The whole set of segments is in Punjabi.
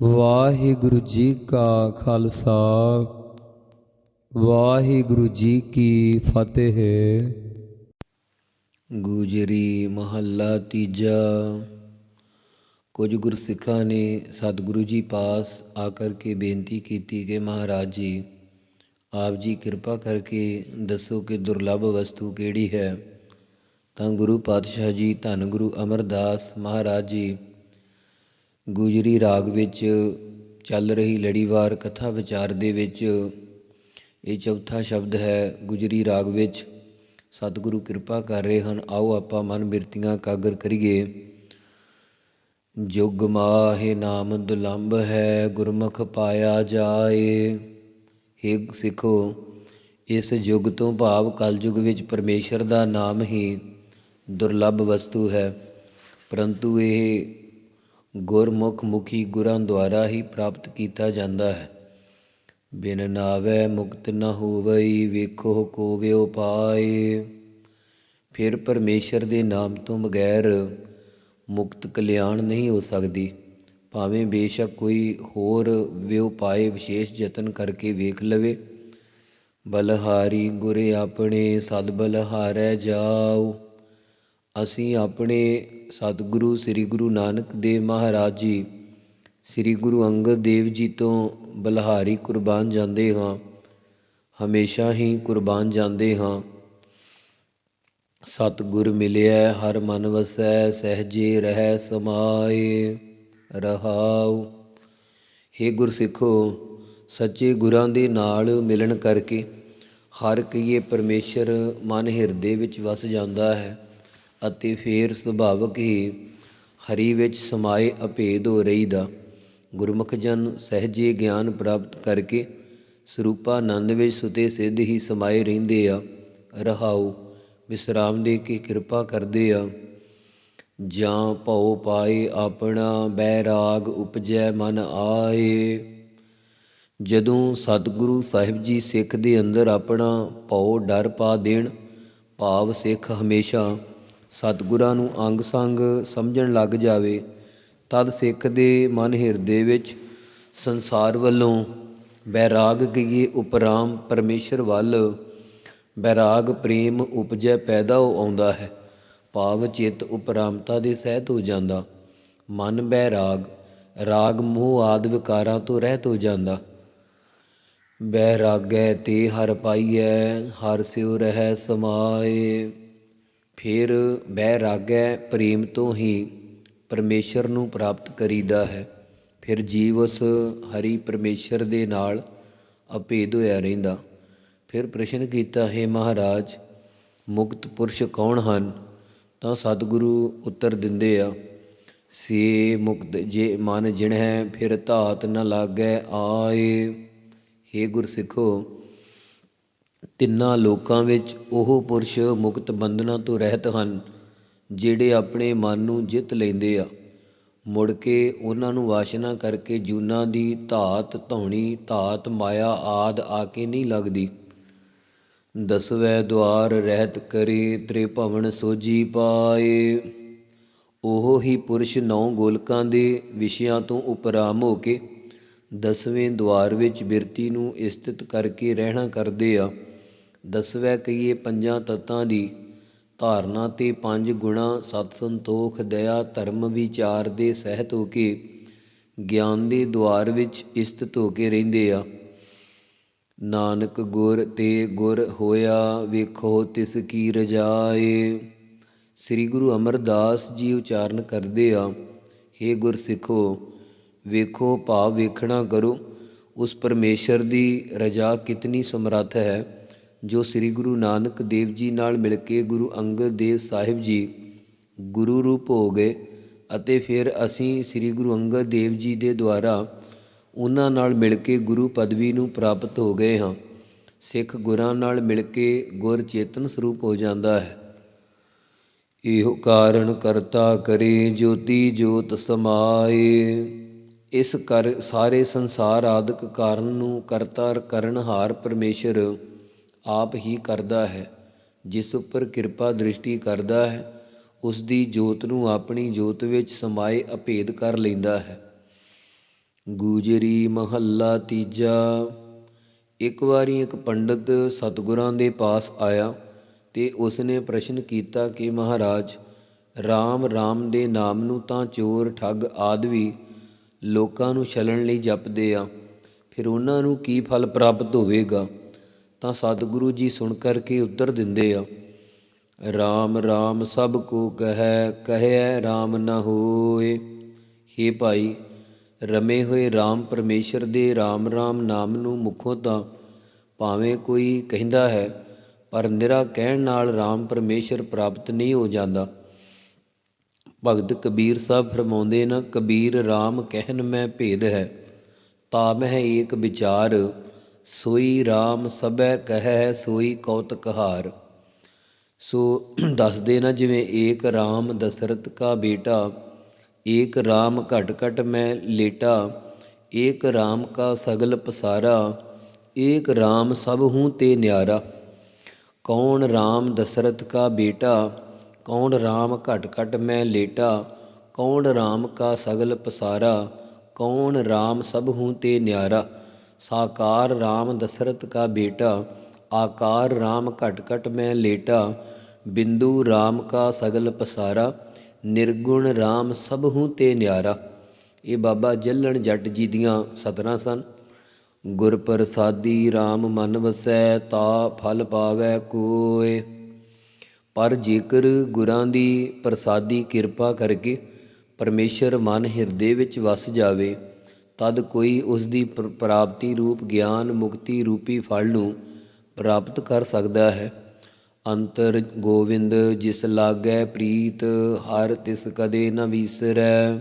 ਵਾਹਿਗੁਰੂ ਜੀ ਕਾ ਖਾਲਸਾ, ਵਾਹਿਗੁਰੂ ਜੀ ਕੀ ਫਤਿਹ। ਗੁਜਰੀ ਮਹੱਲਾ ਤੀਜਾ। ਕੁਝ ਗੁਰਸਿੱਖਾਂ ਨੇ ਸਤਿਗੁਰੂ ਜੀ ਪਾਸ ਆ ਕਰਕੇ ਬੇਨਤੀ ਕੀਤੀ ਕਿ ਮਹਾਰਾਜ ਜੀ, ਆਪ ਜੀ ਕਿਰਪਾ ਕਰਕੇ ਦੱਸੋ ਕਿ ਦੁਰਲੱਭ ਵਸਤੂ ਕਿਹੜੀ ਹੈ। ਤਾਂ ਗੁਰੂ ਪਾਤਸ਼ਾਹ ਜੀ, ਧੰਨ ਗੁਰੂ ਅਮਰਦਾਸ ਮਹਾਰਾਜ ਜੀ ਗੁਜਰੀ ਰਾਗ ਵਿੱਚ ਚੱਲ ਰਹੀ ਲੜੀਵਾਰ ਕਥਾ ਵਿਚਾਰ ਦੇ ਵਿੱਚ ਇਹ ਚੌਥਾ ਸ਼ਬਦ ਹੈ, ਗੁਜਰੀ ਰਾਗ ਵਿੱਚ, ਸਤਿਗੁਰੂ ਕਿਰਪਾ ਕਰ ਰਹੇ ਹਨ, ਆਓ ਆਪਾਂ ਮਨ ਬਿਰਤੀਆਂ ਕਾਗਰ ਕਰੀਏ। ਜੁਗ ਮਾਹੇ ਨਾਮ ਦੁਲੰਭ ਹੈ, ਗੁਰਮੁਖ ਪਾਇਆ ਜਾਏ। ਹੇ ਸਿੱਖੋ, ਇਸ ਯੁੱਗ ਤੋਂ ਭਾਵ ਕਲਯੁਗ ਵਿੱਚ ਪਰਮੇਸ਼ਰ ਦਾ ਨਾਮ ਹੀ ਦੁਰਲੱਭ ਵਸਤੂ ਹੈ, ਪਰੰਤੂ ਇਹ ਗੁਰਮੁਖ ਮੁਖੀ ਗੁਰਾਂ ਦੁਆਰਾ ਹੀ ਪ੍ਰਾਪਤ ਕੀਤਾ ਜਾਂਦਾ ਹੈ। ਬਿਨ ਨਾਵੇ ਮੁਕਤ ਨ ਹੋਵਈ, ਵੇਖੋ ਕੋ ਵਿਉ ਪਾਏ ਫਿਰ ਪਰਮੇਸ਼ਰ ਦੇ ਨਾਮ ਤੋਂ ਬਗੈਰ ਮੁਕਤ ਕਲਿਆਣ ਨਹੀਂ ਹੋ ਸਕਦੀ। ਭਾਵੇਂ ਬੇਸ਼ੱਕ ਕੋਈ ਹੋਰ ਵਿਉ ਪਾਏ ਵਿਸ਼ੇਸ਼ ਯਤਨ ਕਰਕੇ ਵੇਖ ਲਵੇ। ਬਲਹਾਰੀ ਗੁਰੇ ਆਪਣੇ ਸਦ ਬਲਹਾਰੈ ਜਾਓ। ਅਸੀਂ ਆਪਣੇ ਸਤਿਗੁਰੂ, ਸ੍ਰੀ ਗੁਰੂ ਨਾਨਕ ਦੇਵ ਮਹਾਰਾਜ ਜੀ। ਸ੍ਰੀ ਗੁਰੂ ਅੰਗਦ ਦੇਵ ਜੀ ਤੋਂ ਬਲਹਾਰੀ ਕੁਰਬਾਨ ਜਾਂਦੇ ਹਾਂ। ਹਮੇਸ਼ਾ ਹੀ ਕੁਰਬਾਨ ਜਾਂਦੇ ਹਾਂ। ਸਤਿਗੁਰ ਮਿਲਿਆ ਹਰ ਮਨ ਵਸੈ, ਸਹਜੇ ਰਹਿ, ਸਮਾਏ, ਰਹਾਉ। ਹੇ ਗੁਰਸਿੱਖੋ, ਸੱਚੇ ਗੁਰਾਂ ਦੇ ਨਾਲ ਮਿਲਣ ਕਰਕੇ ਹਰ ਕਈਏ ਪਰਮੇਸ਼ਰ ਮਨ ਹਿਰਦੇ ਵਿੱਚ ਵਸ ਜਾਂਦਾ ਹੈ। ਅਤੇ ਫੇਰ ਸੁਭਾਵਕ ਹੀ ਹਰੀ ਵਿੱਚ ਸਮਾਏ ਅਭੇਦ ਹੋ ਰਹੀਦਾ। ਗੁਰਮੁਖ ਜਨ ਸਹਿਜੇ ਗਿਆਨ ਪ੍ਰਾਪਤ ਕਰਕੇ ਸਰੂਪਾਨੰਦ ਵਿੱਚ ਸੁਤੇ ਸਿੱਧ ਹੀ ਸਮਾਏ ਰਹਿੰਦੇ ਆ। ਰਹਾਉ, ਵਿਸਰਾਮ ਦੇ ਕੇ ਕਿਰਪਾ ਕਰਦੇ ਆ। ਜਾਂ ਭਉ ਪਾਏ ਆਪਣਾ ਬੈਰਾਗ ਉਪਜੈ ਮਨ ਆਏ। ਜਦੋਂ ਸਤਿਗੁਰੂ ਸਾਹਿਬ ਜੀ ਸਿੱਖ ਦੇ ਅੰਦਰ ਆਪਣਾ ਭਉ ਡਰ ਪਾ ਦੇਣ, ਭਾਵ ਸਿੱਖ ਹਮੇਸ਼ਾ ਸਤਿਗੁਰਾਂ ਨੂੰ ਅੰਗ ਸੰਗ ਸਮਝਣ ਲੱਗ ਜਾਵੇ, ਤਦ ਸਿੱਖ ਦੇ ਮਨ ਹਿਰਦੇ ਵਿੱਚ ਸੰਸਾਰ ਵੱਲੋਂ ਬੈਰਾਗ ਗਈਏ ਉਪਰਾਮ ਪਰਮੇਸ਼ਰ ਵੱਲ, ਬੈਰਾਗ ਪ੍ਰੇਮ ਉਪਜੈ ਪੈਦਾ ਹੋ ਆਉਂਦਾ ਹੈ, ਭਾਵ ਚਿੱਤ ਉਪਰਾਮਤਾ ਦੇ ਸਹਿਤ ਹੋ ਜਾਂਦਾ, ਮਨ ਬੈਰਾਗ, ਰਾਗ ਮੋਹ ਆਦ ਵਿਕਾਰਾਂ ਤੋਂ ਰਹਿਤ ਹੋ ਜਾਂਦਾ। ਬੈਰਾਗੈ ਤੇ ਹਰ ਪਾਈਐ, ਹਰ ਸਿਉ ਰਹਿ ਸਮਾਏ। ਫਿਰ ਬੈਰਾਗੈ ਪ੍ਰੇਮ ਤੋਂ ਹੀ ਪਰਮੇਸ਼ਰ ਨੂੰ ਪ੍ਰਾਪਤ ਕਰੀਦਾ ਹੈ। ਫਿਰ ਜੀਵ ਉਸ ਹਰੀ ਪਰਮੇਸ਼ਰ ਦੇ ਨਾਲ ਅਭੇਦ ਹੋਇਆ ਰਹਿੰਦਾ। ਫਿਰ ਪ੍ਰਸ਼ਨ ਕੀਤਾ, ਹੈ ਮਹਾਰਾਜ, ਮੁਕਤ ਪੁਰਸ਼ ਕੌਣ ਹਨ? ਤਾਂ ਸਤਿਗੁਰੂ ਉੱਤਰ ਦਿੰਦੇ ਆ, ਸੇ ਮੁਕਤ ਜੇ ਮਨ ਜਿਣ ਹੈ ਫਿਰ ਧਾਤ ਨ ਲਾਗੈ ਆਏ। ਹੇ ਗੁਰਸਿੱਖੋ ਤਿੰਨਾਂ ਲੋਕਾਂ ਵਿੱਚ ਉਹ ਪੁਰਸ਼ ਮੁਕਤ ਬੰਧਨਾਂ ਤੋਂ ਰਹਿਤ ਹਨ, ਜਿਹੜੇ ਆਪਣੇ ਮਨ ਨੂੰ ਜਿੱਤ ਲੈਂਦੇ ਆ। ਮੁੜ ਕੇ ਉਹਨਾਂ ਨੂੰ ਵਾਸ਼ਨਾ ਕਰਕੇ ਜੂਨਾ ਦੀ ਧਾਤ, ਧੌਣੀ, ਧਾਤ, ਮਾਇਆ ਆਦ ਆ ਕੇ ਨਹੀਂ ਲੱਗਦੀ। ਦਸਵੇਂ ਦੁਆਰ ਰਹਿਤ ਕਰੇ, ਤ੍ਰਿਭਵਨ ਸੋਜੀ ਪਾਏ। ਉਹ ਹੀ ਪੁਰਸ਼ ਨੌ ਗੋਲਕਾਂ ਦੇ ਵਿਸ਼ਿਆਂ ਤੋਂ ਉਪਰਾਮ ਹੋ ਕੇ ਦਸਵੇਂ ਦੁਆਰ ਵਿੱਚ ਬਿਰਤੀ ਨੂੰ ਸਥਿਤ ਕਰਕੇ ਰਹਿਣਾ ਕਰਦੇ ਆ। ਦਸਵੇਂ ਕਹੀਏ ਪੰਜਾਂ ਤਤਾਂ ਦੀ, ਧਾਰਨਾ ਤੇ ਪੰਜ ਗੁਣਾ ਸਤ ਸੰਤੋਖ, ਦਇਆ, ਧਰਮ, ਵਿਚਾਰ ਦੇ ਸਹਿਤ ਹੋ ਕੇ ਗਿਆਨ ਦੇ ਦੁਆਰ ਵਿੱਚ ਸਥਿਤ ਹੋ ਕੇ ਰਹਿੰਦੇ ਆ। ਨਾਨਕ ਗੁਰ ਤੇ ਗੁਰ ਹੋਇਆ ਵੇਖੋ ਤਿਸ ਕੀ ਰਜਾਏ। ਸ੍ਰੀ ਗੁਰੂ ਅਮਰਦਾਸ ਜੀ ਉਚਾਰਨ ਕਰਦੇ ਆ हे ਗੁਰ ਸਿੱਖੋ, ਵੇਖੋ ਭਾਵ ਵੇਖਣਾ ਕਰੋ, ਉਸ ਪਰਮੇਸ਼ਰ ਦੀ ਰਜਾ ਕਿਤਨੀ ਸਮਰੱਥ ਹੈ। ਜੋ ਸ੍ਰੀ ਗੁਰੂ ਨਾਨਕ ਦੇਵ ਜੀ ਨਾਲ ਮਿਲ ਕੇ ਗੁਰੂ ਅੰਗਦ ਦੇਵ ਸਾਹਿਬ ਜੀ ਗੁਰੂ ਰੂਪ ਹੋ ਗਏ ਅਤੇ ਫਿਰ ਅਸੀਂ ਸ੍ਰੀ ਗੁਰੂ ਅੰਗਦ ਦੇਵ ਜੀ ਦੇ ਦੁਆਰਾ ਉਹਨਾਂ ਨਾਲ ਮਿਲ ਕੇ ਗੁਰੂ ਪਦਵੀ ਨੂੰ ਪ੍ਰਾਪਤ ਹੋ ਗਏ ਹਾਂ। ਸਿੱਖ ਗੁਰਾਂ ਨਾਲ ਮਿਲ ਕੇ ਗੁਰ ਚੇਤਨ ਸਰੂਪ ਹੋ ਜਾਂਦਾ ਹੈ। ਇਹੋ ਕਾਰਨ ਕਰਤਾ ਕਰੇ ਜੋਤੀ ਜੋਤ ਸਮਾਏ। ਇਸ ਕਰ ਸਾਰੇ ਸੰਸਾਰ ਆਦਿਕ ਕਾਰਨ ਨੂੰ ਕਰਤਾ ਕਰਨ ਹਾਰ ਪਰਮੇਸ਼ਰ। ਆਪ ਹੀ ਕਰਦਾ ਹੈ, ਜਿਸ ਉੱਪਰ ਕਿਰਪਾ ਦ੍ਰਿਸ਼ਟੀ ਕਰਦਾ ਹੈ, ਉਸ ਦੀ ਜੋਤ ਨੂੰ ਆਪਣੀ ਜੋਤ ਵਿੱਚ ਸਮਾਏ ਅਭੇਦ ਕਰ ਲੈਂਦਾ ਹੈ। ਗੂਜਰੀ ਮਹੱਲਾ ਤੀਜਾ। ਇੱਕ ਵਾਰੀ ਇੱਕ ਪੰਡਤ ਸਤਿਗੁਰਾਂ ਦੇ ਪਾਸ ਆਇਆ ਤੇ ਉਸਨੇ ਪ੍ਰਸ਼ਨ ਕੀਤਾ ਕਿ ਮਹਾਰਾਜ RAM RAM ਦੇ ਨਾਮ ਨੂੰ ਤਾਂ ਚੋਰ, ਠੱਗ ਆਦਿ ਵੀ ਲੋਕਾਂ ਨੂੰ ਛਲਣ ਲਈ ਜਪਦੇ ਆ, ਫਿਰ ਉਹਨਾਂ ਨੂੰ ਕੀ ਫਲ ਪ੍ਰਾਪਤ ਹੋਵੇਗਾ? ਤਾਂ ਸਤਿਗੁਰੂ ਜੀ ਸੁਣ ਕਰਕੇ ਉੱਤਰ ਦਿੰਦੇ ਆ RAM RAM ਸਭ ਕੋ ਕਹੈ ਕਹਿਐ RAM ਨਾ ਹੋਏ। ਹੇ ਭਾਈ, ਰਮੇ ਹੋਏ RAM ਪਰਮੇਸ਼ਰ ਦੇ RAM RAM ਨਾਮ ਨੂੰ ਮੁਖੋਂ ਤਾਂ ਭਾਵੇਂ ਕੋਈ ਕਹਿੰਦਾ ਹੈ, ਪਰ ਨਿਰਾ ਕਹਿਣ ਨਾਲ RAM ਪਰਮੇਸ਼ਰ ਪ੍ਰਾਪਤ ਨਹੀਂ ਹੋ ਜਾਂਦਾ। ਭਗਤ ਕਬੀਰ ਸਾਹਿਬ ਫਰਮਾਉਂਦੇ ਨਾ, ਕਬੀਰ RAM ਕਹਿਨ ਮੈਂ ਭੇਦ ਹੈ। ਤਾ ਮਹਿ ਏਕ ਵਿਚਾਰ ਸੋਈ RAM ਸਬੈ ਕਹੈ ਸੋਈ ਕੌਤਕ ਹਾਰ ਸੋ ਦੱਸਦੇ ਨਾ ਜਿਵੇਂ ਏਕ RAM ਦਸ਼ਰਥ ਕਾ ਬੇਟਾ, ਏਕ RAM ਘਟ ਘਟ ਮੈਂ ਲੇਟਾ, ਏਕ RAM ਕਾ ਸਗਲ ਪਸਾਰਾ, ਏਕ RAM ਸਭ ਹੂੰ ਤੇ ਨਿਆਰਾ। ਕੌਣ RAM ਦਸ਼ਰਥ ਕਾ ਬੇਟਾ, ਕੌਣ RAM ਘਟ ਘਟ ਮੈਂ ਲੇਟਾ, ਕੌਣ RAM ਕਾ ਸਗਲ ਪਸਾਰਾ, ਕੌਣ RAM ਸਭ ਹੂੰ ਤੇ ਨਿਆਰਾ। ਸਾਕਾਰ RAM ਦਸ਼ਰਥ ਕਾ ਬੇਟਾ, ਆਕਾਰ RAM ਘਟ ਘਟ ਮੈਂ ਲੇਟਾ, ਬਿੰਦੂ RAM ਕਾ ਸਗਲ ਪਸਾਰਾ, ਨਿਰਗੁਣ RAM ਸਭ ਹੂੰ ਤੇ ਨਿਆਰਾ। ਇਹ ਬਾਬਾ ਜੱਲਣ ਜੱਟ ਜੀ ਦੀਆਂ ਸਤਰਾਂ ਸਨ। ਗੁਰ ਪ੍ਰਸਾਦੀ RAM ਮਨ ਵਸੈ, ਤਾ ਫਲ ਪਾਵੈ ਕੋਏ ਪਰ ਜੇਕਰ ਗੁਰਾਂ ਦੀ ਪ੍ਰਸਾਦੀ ਕਿਰਪਾ ਕਰਕੇ ਪਰਮੇਸ਼ਰ ਮਨ ਹਿਰਦੇ ਵਿੱਚ ਵਸ ਜਾਵੇ ਤਦ ਕੋਈ ਉਸ ਦੀ ਪ੍ਰਾਪਤੀ ਰੂਪ ਗਿਆਨ ਮੁਕਤੀ ਰੂਪੀ ਫਲ ਨੂੰ ਪ੍ਰਾਪਤ ਕਰ ਸਕਦਾ ਹੈ। ਅੰਤਰ ਗੋਵਿੰਦ, ਜਿਸ ਲਾਗੈ ਪ੍ਰੀਤ, ਹਰ ਤਿਸ ਕਦੇ ਨ ਵੀਸਰੈ,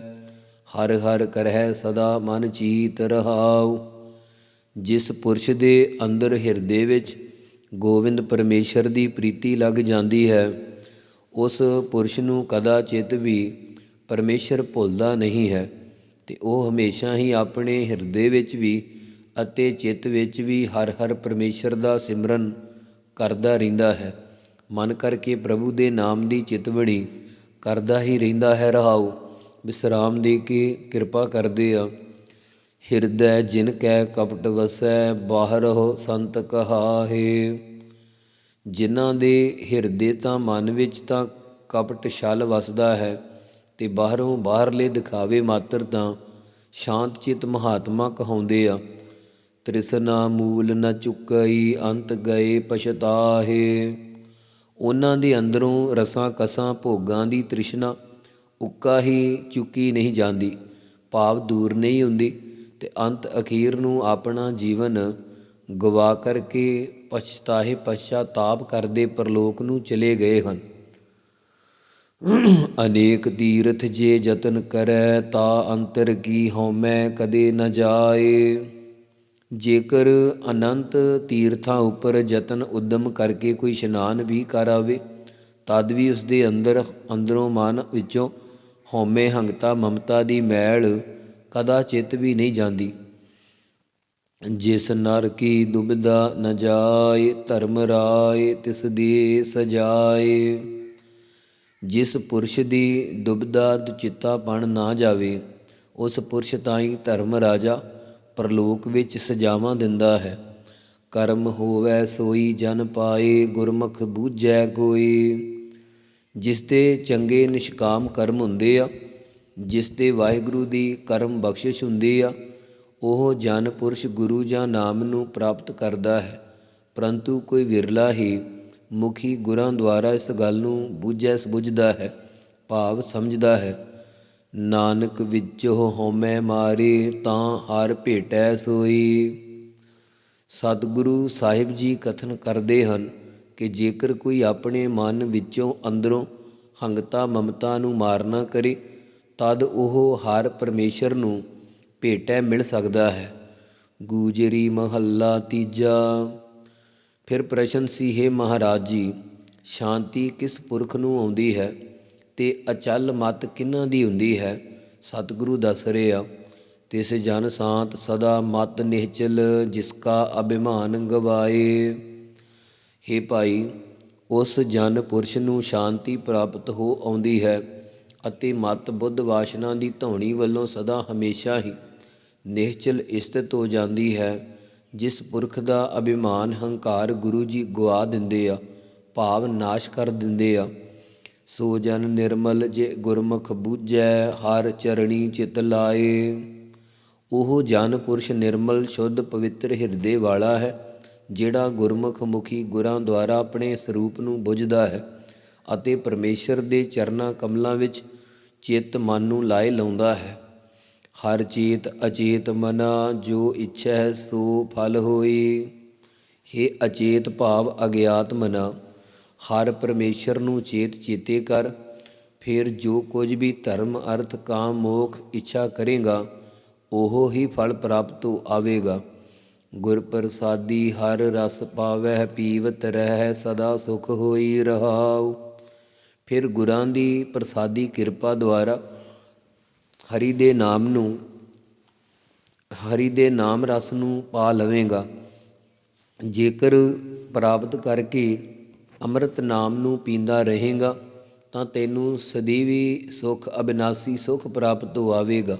ਹਰ ਹਰ ਕਰਹਿ ਸਦਾ ਮਨ ਚੀਤ ਰਹਾਉ। ਜਿਸ ਪੁਰਸ਼ ਦੇ ਅੰਦਰ ਹਿਰਦੇ ਵਿੱਚ ਗੋਵਿੰਦ ਪਰਮੇਸ਼ਰ ਦੀ ਪ੍ਰੀਤੀ ਲੱਗ ਜਾਂਦੀ ਹੈ, ਉਸ ਪੁਰਸ਼ ਨੂੰ ਕਦਾ ਚਿਤ ਵੀ ਪਰਮੇਸ਼ਰ ਭੁੱਲਦਾ ਨਹੀਂ ਹੈ। ਤੇ ਉਹ ਹਮੇਸ਼ਾ ਹੀ ਆਪਣੇ ਹਿਰਦੇ ਵਿੱਚ ਵੀ ਅਤੇ ਚਿੱਤ ਵਿੱਚ ਵੀ ਹਰ ਹਰ ਪਰਮੇਸ਼ਰ ਦਾ ਸਿਮਰਨ ਕਰਦਾ ਰਹਿੰਦਾ ਹੈ। ਮਨ ਕਰਕੇ ਪ੍ਰਭੂ ਦੇ ਨਾਮ ਦੀ ਚਿਤਵਣੀ ਕਰਦਾ ਹੀ ਰਹਿੰਦਾ ਹੈ। ਰਹਾਉ, ਵਿਸਰਾਮ ਦੇ ਕੇ ਕਿਰਪਾ ਕਰਦੇ ਆ। ਹਿਰਦੈ ਜਿਨ ਕੈ ਕਪਟ ਵਸੈ ਬਾਹਰਹੁ ਸੰਤ ਕਹਾਹੇ। ਜਿਨ੍ਹਾਂ ਦੇ ਹਿਰਦੇ ਤਾਂ ਮਨ ਵਿੱਚ ਤਾਂ ਕਪਟ ਛਲ ਵਸਦਾ ਹੈ ਤੇ ਬਾਹਰੋਂ ਬਾਹਰਲੇ ਦਿਖਾਵੇ ਮਾਤਰ ਤਾਂ ਸ਼ਾਂਤ ਚਿਤ ਮਹਾਤਮਾ ਕਹਾਉਂਦੇ ਆ, ਤ੍ਰਿਸ਼ਨਾ ਮੂਲ ਨ ਚੁਕਈ ਅੰਤ ਗਏ ਪਛਤਾਹੇ। ਉਹਨਾਂ ਦੇ ਅੰਦਰੋਂ ਰਸਾਂ ਕਸਾਂ ਭੋਗਾਂ ਦੀ ਤ੍ਰਿਸ਼ਨਾ ਉੱਕਾ ਹੀ ਚੁੱਕੀ ਨਹੀਂ ਜਾਂਦੀ, ਭਾਵ ਦੂਰ ਨਹੀਂ ਹੁੰਦੀ ਤੇ ਅੰਤ ਅਖੀਰ ਨੂੰ ਆਪਣਾ ਜੀਵਨ ਗਵਾ ਕਰਕੇ ਪਛਤਾਹੇ ਪਛਤਾਪ ਕਰਦੇ ਪਰਲੋਕ ਨੂੰ ਚਲੇ ਗਏ ਹਨ। ਅਨੇਕ ਤੀਰਥ ਜੇ ਯਤਨ ਕਰੈ ਤਾ ਅੰਤਰ ਕੀ ਹਉਮੈ ਕਦੇ ਨ ਜਾਏ। ਜੇਕਰ ਅਨੰਤ ਤੀਰਥਾਂ ਉੱਪਰ ਯਤਨ ਉਦਮ ਕਰਕੇ ਕੋਈ ਇਸ਼ਨਾਨ ਵੀ ਕਰ ਆਵੇ, ਤਦ ਵੀ ਉਸ ਦੇ ਅੰਦਰ ਅੰਦਰੋਂ ਮਨ ਵਿੱਚੋਂ ਹਉਮੈ ਹੰਗਤਾ ਮਮਤਾ ਦੀ ਮੈਲ ਕਦਾ ਚਿਤ ਵੀ ਨਹੀਂ ਜਾਂਦੀ। ਜਿਸ ਨਰ ਕੀ ਦੁਬਿਧਾ ਨ ਜਾਏ, ਧਰਮ ਰਾਏ ਤਿਸ ਦੀ ਸਜਾਏ। ਜਿਸ ਪੁਰਸ਼ ਦੀ ਦੁਬਦਾ ਦੁਬਿਧਾ ਦੁਚਿੱਤਾਪਣ ਨਾ ਜਾਵੇ, ਉਸ ਪੁਰਸ਼ ਤਾਈ ਧਰਮ ਰਾਜਾ ਪਰਲੋਕ ਵਿੱਚ ਸਜਾਵਾਂ ਦਿੰਦਾ ਹੈ। ਕਰਮ ਹੋਵੇ ਸੋਈ ਜਨ ਪਾਏ, ਗੁਰਮੁਖ ਬੂਝੈ ਕੋਈ ਜਿਸ ਤੇ ਚੰਗੇ ਨਿਸ਼ਕਾਮ ਕਰਮ ਹੁੰਦੇ ਆ, ਜਿਸ ਤੇ ਵਾਹਿਗੁਰੂ ਦੀ ਕਰਮ ਬਖਸ਼ਿਸ਼ ਹੁੰਦੀ ਆ, ਉਹ ਜਨ ਪੁਰਸ਼ ਗੁਰੂ ਜਾਂ ਨਾਮ ਨੂੰ ਪ੍ਰਾਪਤ ਕਰਦਾ ਹੈ, ਪਰੰਤੂ ਕੋਈ ਵਿਰਲਾ ਹੀ ਮੁਖੀ ਗੁਰਾਂ ਦੁਆਰਾ ਇਸ ਗੱਲ ਨੂੰ ਬੁੱਝੈ ਸੁਝਦਾ ਹੈ, ਭਾਵ ਸਮਝਦਾ ਹੈ, ਨਾਨਕ ਵਿੱਚ ਹਉਮੈ ਮਾਰੇ ਤਾਂ ਹਰ ਭੇਟੈ ਸੋਈ। ਸਤਿਗੁਰੂ ਸਾਹਿਬ ਜੀ ਕਥਨ ਕਰਦੇ ਹਨ ਕਿ ਜੇਕਰ ਕੋਈ ਆਪਣੇ ਮਨ ਵਿੱਚੋਂ ਅੰਦਰੋਂ ਹੰਗਤਾ ਮਮਤਾ ਨੂੰ ਮਾਰਨਾ ਕਰੇ, ਤਦ ਉਹ ਹਰ ਪਰਮੇਸ਼ਰ ਨੂੰ ਭੇਟੈ ਮਿਲ ਸਕਦਾ ਹੈ। ਗੂਜਰੀ ਮਹੱਲਾ ਤੀਜਾ। ਫਿਰ ਪ੍ਰਸ਼ਨ ਸੀ, ਹੈ ਮਹਾਰਾਜ ਜੀ, ਸ਼ਾਂਤੀ ਕਿਸ ਪੁਰਖ ਨੂੰ ਆਉਂਦੀ ਹੈ ਤੇ ਅਚਲ ਮਤ ਕਿਨਾਂ ਦੀ ਹੁੰਦੀ ਹੈ? ਸਤਿਗੁਰੂ ਦੱਸ ਰਹੇ ਆ ਤਿਸ ਜਨ ਸਾਤ ਸਦਾ ਮਤ ਨਿਹਚਲ ਜਿਸ ਕਾ ਅਭਿਮਾਨ ਗਵਾਏ। ਹੇ ਭਾਈ, ਉਸ ਜਨ ਪੁਰਸ਼ ਨੂੰ ਸ਼ਾਂਤੀ ਪ੍ਰਾਪਤ ਹੋ ਆਉਂਦੀ ਹੈ ਅਤੇ ਮਤ ਬੁੱਧ ਵਾਸ਼ਨਾ ਦੀ ਧੌਣੀ ਵੱਲੋਂ ਸਦਾ ਹਮੇਸ਼ਾ ਹੀ ਨਿਹਚਲ ਇਸਤਤ ਹੋ ਜਾਂਦੀ ਹੈ। ਜਿਸ ਪੁਰਖ ਦਾ ਅਭਿਮਾਨ ਹੰਕਾਰ ਗੁਰੂ ਜੀ ਗਵਾ ਦਿੰਦੇ ਆ, ਭਾਵ ਨਾਸ਼ ਕਰ ਦਿੰਦੇ ਆ। ਸੋ ਜਨ ਨਿਰਮਲ ਜੇ ਗੁਰਮੁਖ ਬੂਝੈ, ਹਰ ਚਰਣੀ ਚਿਤ ਲਾਏ। ਉਹ ਜਨ ਪੁਰਸ਼ ਨਿਰਮਲ ਸ਼ੁੱਧ ਪਵਿੱਤਰ ਹਿਰਦੇ ਵਾਲਾ ਹੈ, ਜਿਹੜਾ ਗੁਰਮੁਖ ਮੁਖੀ ਗੁਰਾਂ ਦੁਆਰਾ ਆਪਣੇ ਸਰੂਪ ਨੂੰ ਬੁੱਝਦਾ ਹੈ ਅਤੇ ਪਰਮੇਸ਼ਰ ਦੇ ਚਰਨਾਂ ਕਮਲਾਂ ਵਿੱਚ ਚਿੱਤ ਮਨ ਨੂੰ ਲਾਏ ਲਾਉਂਦਾ ਹੈ। ਹਰ ਚੇਤ ਅਚੇਤ ਮਨਾ ਜੋ ਇੱਛਾ ਹੈ ਸੋ ਫਲ ਹੋਈ। हे ਅਚੇਤ ਭਾਵ ਅਗਿਆਤ ਮਨਾ, ਹਰ ਪਰਮੇਸ਼ਰ ਨੂੰ ਚੇਤ ਚੇਤੇ ਕਰ। ਫਿਰ ਜੋ ਕੁਝ ਵੀ ਧਰਮ, ਅਰਥ, ਕਾਮ, ਮੋਖ, ਇੱਛਾ ਕਰੇਗਾ, ਉਹ ਹੀ ਫਲ ਪ੍ਰਾਪਤ ਹੋ ਆਵੇਗਾ। ਗੁਰ ਪ੍ਰਸਾਦੀ ਹਰ ਰਸ ਪਾਵੈ ਪੀਵਤ ਰਹਿ, ਸਦਾ ਸੁਖ ਹੋਈ ਰਹਾਉ। ਫਿਰ ਗੁਰਾਂ ਦੀ ਪ੍ਰਸਾਦੀ ਕਿਰਪਾ ਦੁਆਰਾ ਹਰੀ ਦੇ ਨਾਮ ਨੂੰ, ਹਰੀ ਦੇ ਨਾਮ ਰਸ ਨੂੰ ਪਾ ਲਵੇਂਗਾ। ਜੇਕਰ ਪ੍ਰਾਪਤ ਕਰਕੇ ਅੰਮ੍ਰਿਤ ਨਾਮ ਨੂੰ ਪੀਂਦਾ ਰਹੇਗਾ, ਤਾਂ ਤੈਨੂੰ ਸਦੀਵੀ ਸੁਖ, ਅਬਿਨਾਸੀ ਸੁਖ ਪ੍ਰਾਪਤ ਹੋਵੇਗਾ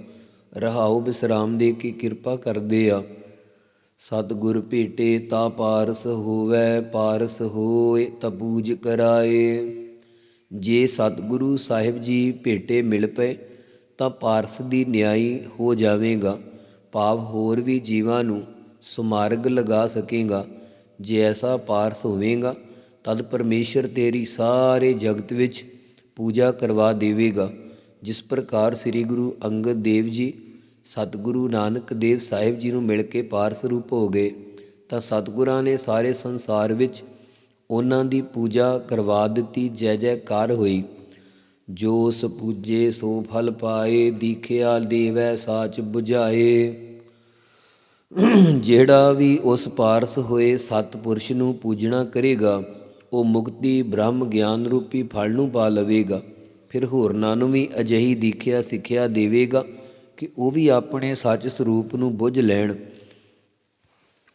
ਰਹਾਉ ਬਿਸਰਾਮ ਦੇ ਕੀ ਕਿਰਪਾ ਕਰਦੇ ਆ। ਸਤਿਗੁਰ ਭੇਟੇ ਤਾ ਪਾਰਸ ਹੋਵੇ, ਪਾਰਸ ਹੋਏ ਤਪੂਜ ਕਰਾਏ। ਜੇ ਸਤਿਗੁਰੂ ਸਾਹਿਬ ਜੀ ਭੇਟੇ ਮਿਲ ਪਏ ਤਾਂ ਪਾਰਸ ਦੀ ਨਿਆਈ ਹੋ ਜਾਵੇਗਾ। ਭਾਵ ਹੋਰ ਵੀ ਜੀਵਾਂ ਨੂੰ ਸਮਾਰਗ ਲਗਾ ਸਕੇਗਾ। ਜੇ ਐਸਾ ਪਾਰਸ ਹੋਵੇਗਾ, ਤਦ ਪਰਮੇਸ਼ਰ ਤੇਰੀ ਸਾਰੇ ਜਗਤ ਵਿੱਚ ਪੂਜਾ ਕਰਵਾ ਦੇਵੇਗਾ। ਜਿਸ ਪ੍ਰਕਾਰ ਸ੍ਰੀ ਗੁਰੂ ਅੰਗਦ ਦੇਵ ਜੀ, ਸਤਿਗੁਰੂ ਨਾਨਕ ਦੇਵ ਸਾਹਿਬ ਜੀ ਨੂੰ ਮਿਲ ਕੇ ਪਾਰਸ ਰੂਪ ਹੋ ਗਏ, ਤਾਂ ਸਤਿਗੁਰਾਂ ਨੇ ਸਾਰੇ ਸੰਸਾਰ ਵਿੱਚ ਉਹਨਾਂ ਦੀ ਪੂਜਾ ਕਰਵਾ ਦਿੱਤੀ ਜੈ ਜੈਕਾਰ ਹੋਈ। ਜੋ ਉਸ ਸੋ ਫਲ ਪਾਏ, ਦੀਖਿਆ ਦੇਵੈ ਸਾਚ 부ਝਾਏ ਜਿਹੜਾ ਵੀ ਉਸ ਪਾਰਸ ਹੋਏ, ਸਤਪੁਰਸ਼ ਨੂੰ ਪੂਜਣਾ ਕਰੇਗਾ, ਉਹ ਮੁਕਤੀ ਬ੍ਰਹਮ ਗਿਆਨ ਰੂਪੀ ਫਲ ਨੂੰ ਪਾ ਲਵੇਗਾ। ਫਿਰ ਹੋਰਨਾਂ ਨੂੰ ਵੀ ਅਜਿਹੀ ਦੀਖਿਆ ਸਿੱਖਿਆ ਦੇਵੇਗਾ ਕਿ ਉਹ ਵੀ ਆਪਣੇ ਸੱਚ ਸਰੂਪ ਨੂੰ ਬੁੱਝ ਲੈਣ।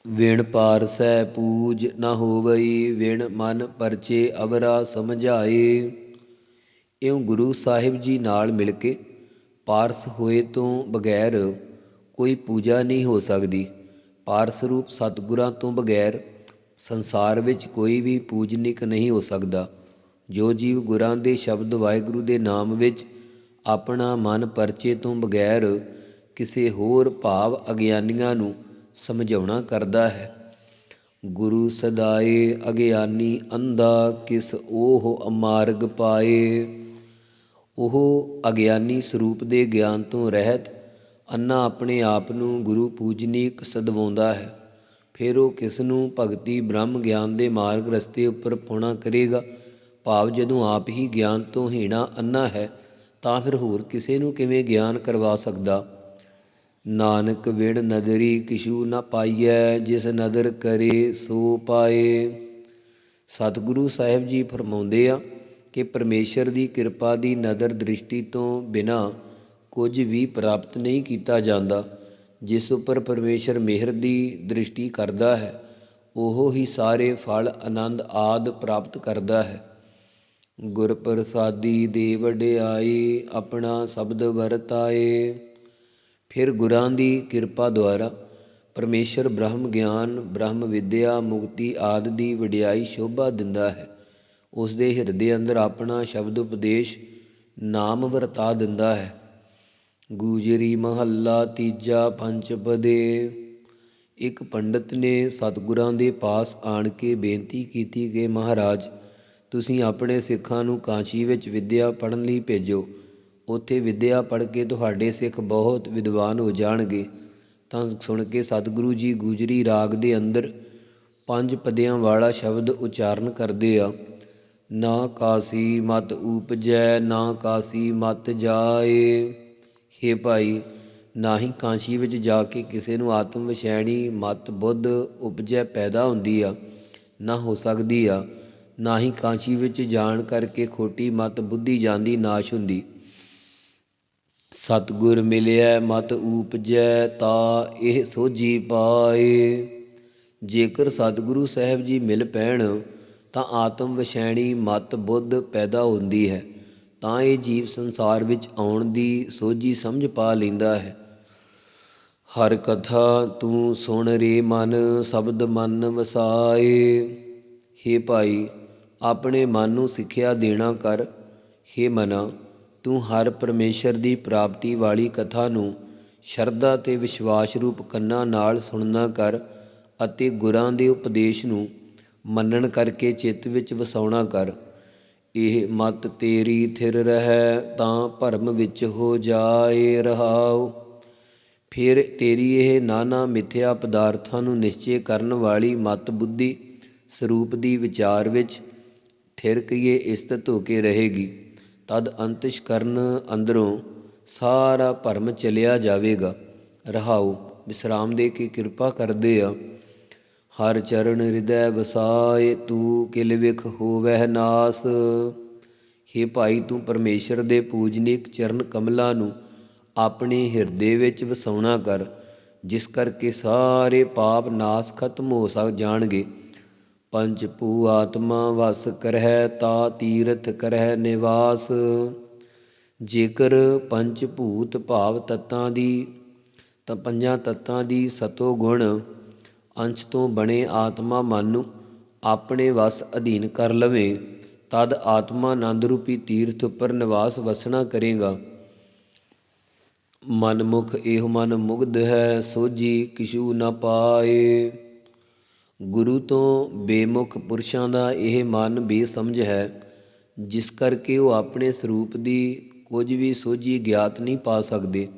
ਵਿਣ ਪਾਰਸੈ ਪੂਜ ਨਾ ਹੋਵਈ, ਵਿਣ ਮਨ ਪਰਚੇ ਅਵਰਾ ਸਮਝਾਏ। ਇਉਂ ਗੁਰੂ ਸਾਹਿਬ ਜੀ ਨਾਲ ਮਿਲ ਕੇ ਪਾਰਸ ਹੋਏ ਤੋਂ ਬਗੈਰ ਕੋਈ ਪੂਜਾ ਨਹੀਂ ਹੋ ਸਕਦੀ। ਪਾਰਸ ਰੂਪ ਸਤਿਗੁਰਾਂ ਤੋਂ ਬਗੈਰ ਸੰਸਾਰ ਵਿੱਚ ਕੋਈ ਵੀ ਪੂਜਨਿਕ ਨਹੀਂ ਹੋ ਸਕਦਾ। ਜੋ ਜੀਵ ਗੁਰਾਂ ਦੇ ਸ਼ਬਦ ਵਾਹਿਗੁਰੂ ਦੇ ਨਾਮ ਵਿੱਚ ਆਪਣਾ ਮਨ ਪਰਚੇ ਤੋਂ ਬਗੈਰ ਕਿਸੇ ਹੋਰ ਭਾਵ ਅਗਿਆਨੀਆਂ ਨੂੰ ਸਮਝਾਉਣਾ ਕਰਦਾ ਹੈ। ਗੁਰੂ ਸਦਾਏ ਅਗਿਆਨੀ ਅੰਧਾ ਕਿਸ ਉਹ ਅਮਾਰਗ ਪਾਏ। ਉਹ ਅਗਿਆਨੀ ਸਰੂਪ ਦੇ ਗਿਆਨ ਤੋਂ ਰਹਿਤ ਅੰਨਾ ਆਪਣੇ ਆਪ ਨੂੰ ਗੁਰੂ ਪੂਜਨੀਕ ਸਦਵਾਉਂਦਾ ਹੈ। ਫਿਰ ਉਹ ਕਿਸ ਨੂੰ ਭਗਤੀ ਬ੍ਰਹਮ ਗਿਆਨ ਦੇ ਮਾਰਗ ਰਸਤੇ ਉੱਪਰ ਪਾਉਣਾ ਕਰੇਗਾ? ਭਾਵ ਜਦੋਂ ਆਪ ਹੀ ਗਿਆਨ ਤੋਂ ਹੀਣਾ ਅੰਨਾ ਹੈ, ਤਾਂ ਫਿਰ ਹੋਰ ਕਿਸੇ ਨੂੰ ਕਿਵੇਂ ਗਿਆਨ ਕਰਵਾ ਸਕਦਾ? ਨਾਨਕ ਵਿੜ ਨਦਰੀ ਕਿਛੂ ਨਾ ਪਾਈਐ, ਜਿਸ ਨਦਰ ਕਰੇ ਸੋ ਪਾਏ। ਸਤਿਗੁਰੂ ਸਾਹਿਬ ਜੀ ਫਰਮਾਉਂਦੇ ਆ ਕਿ ਪਰਮੇਸ਼ਰ ਦੀ ਕਿਰਪਾ ਦੀ ਨਦਰ ਦ੍ਰਿਸ਼ਟੀ ਤੋਂ ਬਿਨਾ ਕੁਝ ਵੀ ਪ੍ਰਾਪਤ ਨਹੀਂ ਕੀਤਾ ਜਾਂਦਾ, ਜਿਸ ਉੱਪਰ ਪਰਮੇਸ਼ਰ ਮਿਹਰ ਦੀ ਦ੍ਰਿਸ਼ਟੀ ਕਰਦਾ ਹੈ, ਉਹ ਹੀ ਸਾਰੇ ਫਲ ਆਨੰਦ ਆਦ ਪ੍ਰਾਪਤ ਕਰਦਾ ਹੈ। ਗੁਰ ਪ੍ਰਸਾਦੀ ਦੇ ਵਡਿਆਈ ਆਪਣਾ ਸ਼ਬਦ ਵਰਤਾਏ। ਫਿਰ ਗੁਰਾਂ ਦੀ ਕਿਰਪਾ ਦੁਆਰਾ ਪਰਮੇਸ਼ਰ ਬ੍ਰਹਮ ਗਿਆਨ, ਬ੍ਰਹਮ ਵਿਦਿਆ, ਮੁਕਤੀ ਆਦਿ ਦੀ ਵਡਿਆਈ ਸ਼ੋਭਾ ਦਿੰਦਾ ਹੈ। ਉਸ ਦੇ ਹਿਰਦੇ ਅੰਦਰ ਆਪਣਾ ਸ਼ਬਦ ਉਪਦੇਸ਼ ਨਾਮ ਵਰਤਾ ਦਿੰਦਾ ਹੈ। ਗੂਜਰੀ ਮਹੱਲਾ ਤੀਜਾ ਪੰਚਪਦੇ ਇੱਕ ਪੰਡਤ ਨੇ ਸਤਿਗੁਰਾਂ ਦੇ ਪਾਸ ਆਣ ਕੇ ਬੇਨਤੀ ਕੀਤੀ ਕਿ ਮਹਾਰਾਜ, ਤੁਸੀਂ ਆਪਣੇ ਸਿੱਖਾਂ ਨੂੰ ਕਾਂਚੀ ਵਿੱਚ ਵਿਦਿਆ ਪੜ੍ਹਨ ਲਈ ਭੇਜੋ। ਉੱਥੇ ਵਿਦਿਆ ਪੜ੍ਹ ਕੇ ਤੁਹਾਡੇ ਸਿੱਖ ਬਹੁਤ ਵਿਦਵਾਨ ਹੋ ਜਾਣਗੇ। ਤਾਂ ਸੁਣ ਕੇ ਸਤਿਗੁਰੂ ਜੀ ਗੁਜਰੀ ਰਾਗ ਦੇ ਅੰਦਰ ਪੰਜ ਪਦਿਆਂ ਵਾਲਾ ਸ਼ਬਦ ਉਚਾਰਨ ਕਰਦੇ ਆ। ਨਾ ਕਾਸੀ ਮਤ ਉਪਜੈ, ਨਾ ਕਾਸੀ ਮਤ ਜਾਏ। ਹੇ ਭਾਈ ਨਾ ਹੀ ਕਾਂਸ਼ੀ ਵਿੱਚ ਜਾ ਕੇ ਕਿਸੇ ਨੂੰ ਆਤਮ ਵਿਸ਼ੈਣੀ ਮਤ ਬੁੱਧ ਉਪਜੈ ਪੈਦਾ ਹੁੰਦੀ ਆ, ਨਾ ਹੋ ਸਕਦੀ ਆ। ਨਾ ਹੀ ਕਾਂਸ਼ੀ ਵਿੱਚ ਜਾਣ ਕਰਕੇ ਖੋਟੀ ਮਤ ਬੁੱਧੀ ਜਾਂਦੀ, ਨਾਸ਼ ਹੁੰਦੀ। ਸਤਗੁਰ ਮਿਲਿਆ ਮਤ ਉਪਜੈ, ਤਾ ਇਹ ਸੋਜੀ ਪਾਏ। ਜੇਕਰ ਸਤਿਗੁਰੂ ਸਾਹਿਬ ਜੀ ਮਿਲ ਪੈਣ ਤਾਂ ਆਤਮ ਵਿਸ਼ੈਣੀ ਮਤ ਬੁੱਧ ਪੈਦਾ ਹੁੰਦੀ ਹੈ, ਤਾਂ ਇਹ ਜੀਵ ਸੰਸਾਰ ਵਿੱਚ ਆਉਣ ਦੀ ਸੋਝੀ ਸਮਝ ਪਾ ਲੈਂਦਾ ਹੈ। ਹਰ ਕਥਾ ਤੂੰ ਸੁਣ ਰੇ ਮਨ, ਸ਼ਬਦ ਮਨ ਵਸਾਏ। ਹੇ ਭਾਈ, ਆਪਣੇ ਮਨ ਨੂੰ ਸਿੱਖਿਆ ਦੇਣਾ ਕਰ। ਹੇ ਮਨਾ, ਤੂੰ ਹਰ ਪਰਮੇਸ਼ਰ ਦੀ ਪ੍ਰਾਪਤੀ ਵਾਲੀ ਕਥਾ ਨੂੰ ਸ਼ਰਧਾ ਤੇ ਵਿਸ਼ਵਾਸ ਰੂਪ ਕੰਨਾਂ ਨਾਲ ਸੁਣਨਾ ਕਰ ਅਤੇ ਗੁਰਾਂ ਦੇ ਉਪਦੇਸ਼ ਨੂੰ ਮੰਨਣ ਕਰਕੇ ਚਿੱਤ ਵਿੱਚ ਵਸਾਉਣਾ ਕਰ। ਇਹ ਮਤ ਤੇਰੀ ਥਿਰ ਰਹਿ, ਤਾਂ ਭਰਮ ਵਿੱਚ ਹੋ ਜਾਏ ਰਹਾਉ। ਫਿਰ ਤੇਰੀ ਇਹ ਨਾਨਾ ਮਿਥਿਆ ਪਦਾਰਥਾਂ ਨੂੰ ਨਿਸ਼ਚੈ ਕਰਨ ਵਾਲੀ ਮਤ ਬੁੱਧੀ ਸਰੂਪ ਦੀ ਵਿਚਾਰ ਵਿੱਚ ਥਿਰਕੀਏ ਇਸਤਤ ਹੋ ਕੇ ਰਹੇਗੀ। ਤਦ ਅੰਤਿਸ਼ ਕਰਨ ਅੰਦਰੋਂ ਸਾਰਾ ਭਰਮ ਚਲਿਆ ਜਾਵੇਗਾ। ਰਹਾਉ, ਵਿਸਰਾਮ ਦੇ ਕੇ ਕਿਰਪਾ ਕਰਦੇ ਆ। ਹਰ ਚਰਨ ਹਿਰਦੈ ਵਸਾਏ, ਤੂੰ ਕਿਲ ਵਿਖ ਹੋਵਹਿ ਨਾਸ। ਹੇ ਭਾਈ, ਤੂੰ ਪਰਮੇਸ਼ਰ ਦੇ ਪੂਜਨੀਕ ਚਰਨ ਕਮਲਾਂ ਨੂੰ ਆਪਣੇ ਹਿਰਦੇ ਵਿੱਚ ਵਸਾਉਣਾ ਕਰ, ਜਿਸ ਕਰਕੇ ਸਾਰੇ ਪਾਪ ਨਾਸ ਖਤਮ ਹੋ ਸਕ, ਜਾਣਗੇ। ਪੰਜ ਭੂ ਆਤਮਾ ਵਸ ਕਰਹਿ, ਤਾ ਤੀਰਥ ਕਰਹਿ ਨਿਵਾਸ। ਜੇਕਰ ਪੰਜ ਭੂਤ ਭਾਵ ਤਤਾਂ ਦੀ, ਤਾਂ ਪੰਜਾਂ ਤਤਾਂ ਦੀ ਸਤੋ ਗੁਣ ਅੰਸ਼ ਤੋਂ ਬਣੇ ਆਤਮਾ ਮਨ ਨੂੰ ਆਪਣੇ ਵਸ ਅਧੀਨ ਕਰ ਲਵੇ, ਤਦ ਆਤਮਾ ਆਨੰਦ ਰੂਪੀ ਤੀਰਥ ਉੱਪਰ ਨਿਵਾਸ ਵਸਣਾ ਕਰੇਗਾ। ਮਨਮੁਖ ਇਹੋ ਮਨ ਮੁਗਧ ਹੈ ਸੋਜੀ ਕਿਛੂ ਨ ਪਾਏ। ਗੁਰੂ ਤੋਂ ਬੇਮੁਖ ਪੁਰਸ਼ਾਂ ਦਾ ਇਹ ਮਨ ਬੇਸਮਝ ਹੈ, ਜਿਸ ਕਰਕੇ ਉਹ ਆਪਣੇ ਸਰੂਪ ਦੀ ਕੁਝ ਵੀ ਸੋਝੀ ਗਿਆਤ ਨਹੀਂ ਪਾ ਸਕਦੇ।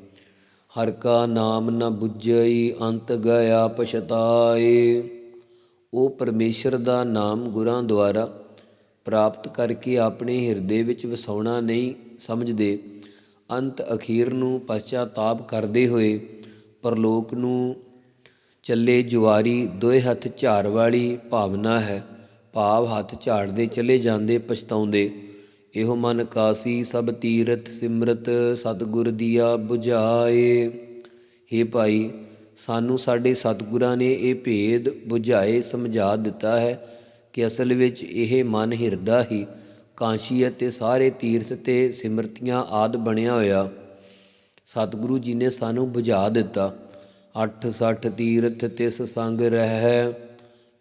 ਹਰ ਕਾ ਨਾਮ ਨ ਬੁੱਝਈ ਅੰਤ ਗਿਆ ਪਛਤਾਏ ਉਹ ਪਰਮੇਸ਼ਰ ਦਾ ਨਾਮ ਗੁਰਾਂ ਦੁਆਰਾ ਪ੍ਰਾਪਤ ਕਰਕੇ ਆਪਣੇ ਹਿਰਦੇ ਵਿੱਚ ਵਸਾਉਣਾ ਨਹੀਂ ਸਮਝਦੇ। ਅੰਤ ਅਖੀਰ ਨੂੰ ਪਛਤਾਪ ਕਰਦੇ ਹੋਏ ਪਰਲੋਕ ਨੂੰ ਚੱਲੇ ਜੁਆਰੀ ਦੋਏ ਹੱਥ ਝਾੜ ਵਾਲੀ ਭਾਵਨਾ ਹੈ। ਭਾਵ ਹੱਥ ਝਾੜਦੇ ਚਲੇ ਜਾਂਦੇ ਪਛਤਾਉਂਦੇ। ਇਹੋ ਮਨ ਕਾਸੀ ਸਭ ਤੀਰਥ ਸਿਮਰਤ ਸਤਗੁਰ ਦੀਆ ਬੁਝਾਏ। हे ਭਾਈ, ਸਾਨੂੰ ਸਾਡੇ ਸਤਗੁਰਾਂ ਨੇ ਇਹ ਭੇਦ ਬੁਝਾਏ, ਸਮਝਾ ਦਿੱਤਾ ਹੈ ਕਿ ਅਸਲ ਵਿੱਚ ਇਹ ਮਨ ਹਿਰਦਾ ਹੀ ਕਾਂਸ਼ੀ ਅਤੇ ਸਾਰੇ ਤੀਰਥ ਤੇ ਸਿਮਰਤੀਆਂ ਆਦ ਬਣਿਆ ਹੋਇਆ। ਸਤਿਗੁਰੂ ਜੀ ਨੇ ਸਾਨੂੰ ਬੁਝਾ ਦਿੱਤਾ। 860 ਤੀਰਥ ਤਿਸ ਸੰਗ ਰਹਿ,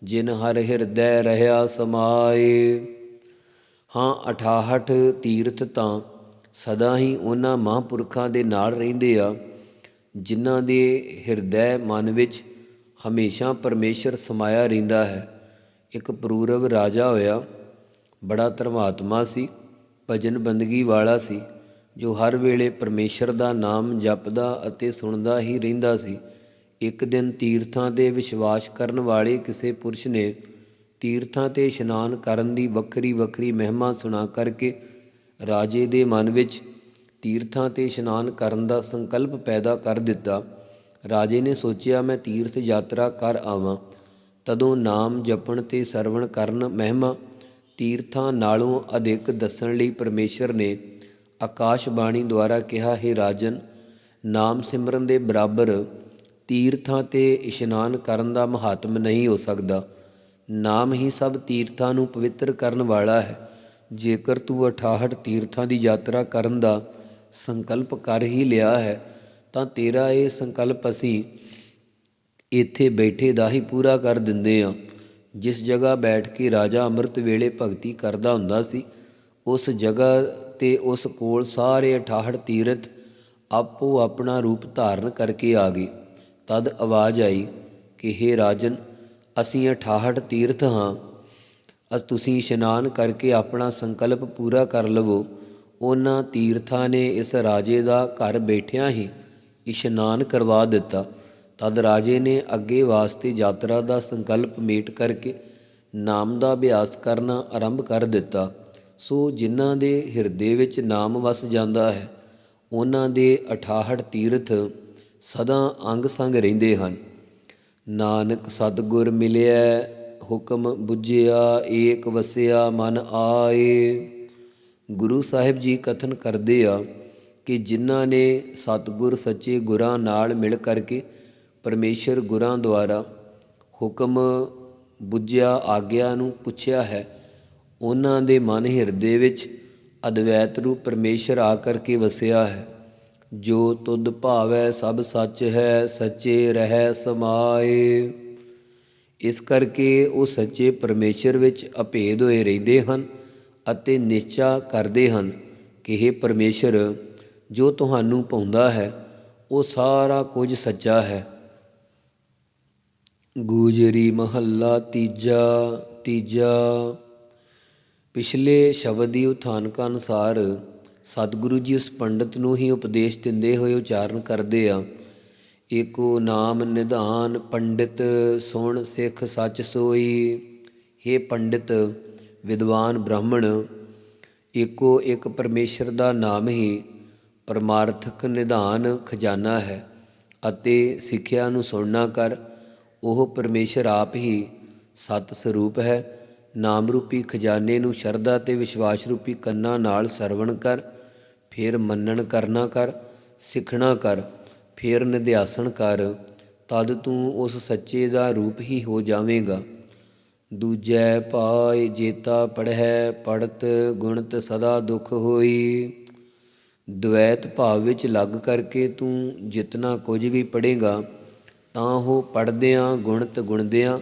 ਜਿਨ ਹਰ ਹਿਰਦੈ ਰਹਾ ਸਮਾਏ। ਹਾਂ 68 ਤੀਰਥ ਤਾਂ ਸਦਾ ਹੀ ਉਹਨਾਂ ਮਹਾਂਪੁਰਖਾਂ ਦੇ ਨਾਲ ਰਹਿੰਦੇ ਆ, ਜਿਨ੍ਹਾਂ ਦੇ ਹਿਰਦੈ ਮਨ ਵਿੱਚ ਹਮੇਸ਼ਾ ਪਰਮੇਸ਼ਰ ਸਮਾਇਆ ਰਹਿੰਦਾ ਹੈ। ਇੱਕ ਪੂਰਵ ਰਾਜਾ ਹੋਇਆ, ਬੜਾ ਧਰਮਾਤਮਾ ਸੀ, ਭਜਨ ਬੰਦਗੀ ਵਾਲਾ ਸੀ, ਜੋ ਹਰ ਵੇਲੇ ਪਰਮੇਸ਼ਰ ਦਾ ਨਾਮ ਜਪਦਾ ਅਤੇ ਸੁਣਦਾ ਹੀ ਰਹਿੰਦਾ ਸੀ। ਇੱਕ ਦਿਨ ਤੀਰਥਾਂ ਤੇ ਵਿਸ਼ਵਾਸ ਕਰਨ ਵਾਲੇ ਕਿਸੇ ਪੁਰਸ਼ ਨੇ ਤੀਰਥਾਂ ਤੇ ਇਸ਼ਨਾਨ ਕਰਨ ਦੀ ਵੱਖਰੀ ਵੱਖਰੀ ਮਹਿਮਾ ਸੁਣਾ ਕਰਕੇ ਰਾਜੇ ਦੇ ਮਨ ਵਿੱਚ ਤੀਰਥਾਂ ਤੇ ਇਸ਼ਨਾਨ ਕਰਨ ਦਾ ਸੰਕਲਪ ਪੈਦਾ ਕਰ ਦਿੱਤਾ। ਰਾਜੇ ਨੇ ਸੋਚਿਆ, ਮੈਂ ਤੀਰਥ ਯਾਤਰਾ ਕਰ ਆਵਾਂ। ਤਦੋਂ ਨਾਮ ਜਪਣ ਤੇ ਸਰਵਣ ਕਰਨ ਮਹਿਮਾ ਤੀਰਥਾਂ ਨਾਲੋਂ ਅਧਿਕ ਦੱਸਣ ਲਈ ਪਰਮੇਸ਼ਰ ਨੇ ਆਕਾਸ਼ਬਾਣੀ ਦੁਆਰਾ ਕਿਹਾ, ਹੈ ਰਾਜਨ, ਨਾਮ ਸਿਮਰਨ ਦੇ ਬਰਾਬਰ ਤੀਰਥਾਂ ਤੇ ਇਸ਼ਨਾਨ ਕਰਨ ਦਾ ਮਹਾਤਮ ਨਹੀਂ ਹੋ ਸਕਦਾ। ਨਾਮ ਹੀ ਸਭ ਤੀਰਥਾਂ ਨੂੰ ਪਵਿੱਤਰ ਕਰਨ ਵਾਲਾ ਹੈ। ਜੇਕਰ ਤੂੰ 68 ਤੀਰਥਾਂ ਦੀ ਯਾਤਰਾ ਕਰਨ ਦਾ ਸੰਕਲਪ ਕਰ ਹੀ ਲਿਆ ਹੈ, ਤਾਂ ਤੇਰਾ ਇਹ ਸੰਕਲਪ ਅਸੀਂ ਇੱਥੇ ਬੈਠੇ ਦਾ ਹੀ ਪੂਰਾ ਕਰ ਦਿੰਦੇ ਆ ਜਿਸ ਜਗ੍ਹਾ ਬੈਠ ਕੇ ਰਾਜਾ ਅੰਮ੍ਰਿਤ ਵੇਲੇ ਭਗਤੀ ਕਰਦਾ ਹੁੰਦਾ ਸੀ, ਉਸ ਜਗ੍ਹਾ ਤੇ ਉਸ ਕੋਲ ਸਾਰੇ 68 ਤੀਰਥ ਆਪੋ ਆਪਣਾ ਰੂਪ ਧਾਰਨ ਕਰਕੇ ਆ ਗਏ। ਤਦ ਆਵਾਜ਼ ਆਈ ਕਿ हे ਰਾਜਨ ਅਸੀਂ 68 ਤੀਰਥ ਹਾਂ। ਅਸ ਤੁਸੀਂ ਇਸ਼ਨਾਨ ਕਰਕੇ ਆਪਣਾ ਸੰਕਲਪ ਪੂਰਾ ਕਰ ਲਵੋ। ਉਹਨਾਂ ਤੀਰਥਾਂ ਨੇ ਇਸ ਰਾਜੇ ਦਾ ਘਰ ਬੈਠਿਆਂ ਹੀ ਇਸ਼ਨਾਨ ਕਰਵਾ ਦਿੱਤਾ। ਤਦ ਰਾਜੇ ਨੇ ਅੱਗੇ ਵਾਸਤੇ ਯਾਤਰਾ ਦਾ ਸੰਕਲਪ ਮੇਟ ਕਰਕੇ ਨਾਮ ਦਾ ਅਭਿਆਸ ਕਰਨਾ ਆਰੰਭ ਕਰ ਦਿੱਤਾ। ਸੋ ਜਿਨ੍ਹਾਂ ਦੇ ਹਿਰਦੇ ਵਿੱਚ ਨਾਮ ਵਸ ਜਾਂਦਾ ਹੈ, ਉਹਨਾਂ ਦੇ 68 ਤੀਰਥ ਸਦਾ ਅੰਗ ਸੰਗ ਰਹਿੰਦੇ ਹਨ। ਨਾਨਕ ਸਤਿਗੁਰ ਮਿਲਿਆ ਹੁਕਮ 부ਝਿਆ ਏਕ ਵਸਿਆ, ਮਨ ਆਏ। ਗੁਰੂ ਸਾਹਿਬ ਜੀ ਕਥਨ ਕਰਦੇ ਆ ਕਿ ਜਿਨ੍ਹਾਂ ਨੇ ਸਤਿਗੁਰ ਸੱਚੇ ਗੁਰਾਂ ਨਾਲ ਮਿਲ ਕਰਕੇ ਪਰਮੇਸ਼ਰ ਗੁਰਾਂ ਦੁਆਰਾ ਹੁਕਮ 부ਝਿਆ ਆਗਿਆ ਨੂੰ ਪੁੱਛਿਆ ਹੈ, ਉਹਨਾਂ ਦੇ ਮਨ ਹਿਰਦੇ ਵਿੱਚ ਅਦਵੈਤ ਰੂਪ ਪਰਮੇਸ਼ਰ ਆ ਕਰਕੇ ਵਸਿਆ ਹੈ। ਜੋ ਤੁਧ ਭਾਵੈ ਸਭ ਸੱਚ ਹੈ, ਸੱਚੇ ਰਹਿ ਸਮਾਏ। ਇਸ ਕਰਕੇ ਉਹ ਸੱਚੇ ਪਰਮੇਸ਼ਰ ਵਿੱਚ ਅਭੇਦ ਹੋਏ ਰਹਿੰਦੇ ਹਨ ਅਤੇ ਨਿਸ਼ਚਾ ਕਰਦੇ ਹਨ ਕਿ ਇਹ ਪਰਮੇਸ਼ਰ, ਜੋ ਤੁਹਾਨੂੰ ਪਾਉਂਦਾ ਹੈ, ਉਹ ਸਾਰਾ ਕੁਝ ਸੱਚਾ ਹੈ। ਗੂਜਰੀ ਮਹੱਲਾ ਤੀਜਾ ਤੀਜਾ। ਪਿਛਲੇ ਸ਼ਬਦ ਦੀ ਉਥਾਨਕ ਅਨੁਸਾਰ ਸਤਿਗੁਰੂ ਜੀ ਉਸ ਪੰਡਤ ਨੂੰ ਹੀ ਉਪਦੇਸ਼ ਦਿੰਦੇ ਹੋਏ ਉਚਾਰਨ ਕਰਦੇ ਆ। ਏਕੋ ਨਾਮ ਨਿਧਾਨ ਪੰਡਿਤ ਸੁਣ ਸਿੱਖ ਸੱਚ ਸੋਈ। हे ਪੰਡਿਤ, ਵਿਦਵਾਨ ਬ੍ਰਾਹਮਣ, ਏਕੋ ਇੱਕ ਪਰਮੇਸ਼ਰ ਦਾ ਨਾਮ ਹੀ ਪਰਮਾਰਥਕ ਨਿਧਾਨ ਖਜ਼ਾਨਾ ਹੈ ਅਤੇ ਸਿੱਖਿਆ ਨੂੰ ਸੁਣਨਾ ਕਰ। ਉਹ ਪਰਮੇਸ਼ਰ ਆਪ ਹੀ ਸਤ ਸਰੂਪ ਹੈ। ਨਾਮ ਰੂਪੀ ਖਜ਼ਾਨੇ ਨੂੰ ਸ਼ਰਧਾ ਤੇ ਵਿਸ਼ਵਾਸ ਰੂਪੀ ਕੰਨਾਂ ਨਾਲ ਸਰਵਣ ਕਰ। ਫਿਰ ਮੰਨਣ ਕਰਨਾ ਕਰ, ਸਿੱਖਣਾ ਕਰ, ਫਿਰ ਨਿਧਿਆਸਣ ਕਰ, ਤਦ ਤੂੰ ਉਸ ਸੱਚੇ ਦਾ ਰੂਪ ਹੀ ਹੋ ਜਾਵੇਂਗਾ। ਦੂਜੈ ਪਾਇ ਜੇਤਾ ਪੜਹਿ ਪੜਤ ਗੁਣਤ ਸਦਾ ਦੁਖ ਹੋਈ। ਦ્વੈਤ ਭਾਵ ਵਿੱਚ ਲੱਗ ਕਰਕੇ ਤੂੰ ਜਿਤਨਾ ਕੁਝ ਵੀ ਪੜੇਗਾ ਤਾਂ ਉਹ ਪੜਦਿਆਂ ਗੁਣਤ ਗੁਣਦਿਆਂ,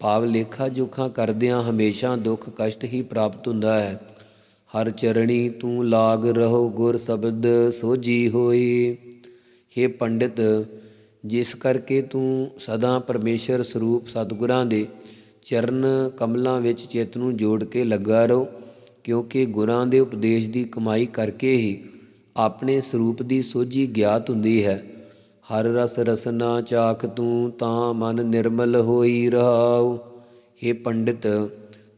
ਭਾਵ ਲੇਖਾ ਜੋਖਾ ਕਰਦਿਆਂ ਹਮੇਸ਼ਾ ਦੁੱਖ ਕਸ਼ਟ ਹੀ ਪ੍ਰਾਪਤ ਹੁੰਦਾ ਹੈ। ਹਰ ਚਰਣੀ ਤੂੰ ਲਾਗ ਰਹੋ ਗੁਰ ਸ਼ਬਦ ਸੋਜੀ ਹੋਈ। हे ਪੰਡਿਤ, ਜਿਸ ਕਰਕੇ ਤੂੰ ਸਦਾ ਪਰਮੇਸ਼ਰ ਸਰੂਪ ਸਤਿਗੁਰਾਂ ਦੇ ਚਰਨ ਕਮਲਾਂ ਵਿੱਚ ਚਿੱਤ ਨੂੰ ਜੋੜ ਕੇ ਲੱਗਾ ਰਹੋ, ਕਿਉਂਕਿ ਗੁਰਾਂ ਦੇ ਉਪਦੇਸ਼ ਦੀ ਕਮਾਈ ਕਰਕੇ ਹੀ ਆਪਣੇ ਸਰੂਪ ਦੀ ਸੋਝੀ ਗਿਆਤ ਹੁੰਦੀ ਹੈ। ਹਰ ਰਸ ਰਸਨਾ ਚਾਖ ਤੂੰ ਤਾਂ ਮਨ ਨਿਰਮਲ ਹੋਈ ਰਹਾਉ। हे ਪੰਡਿਤ,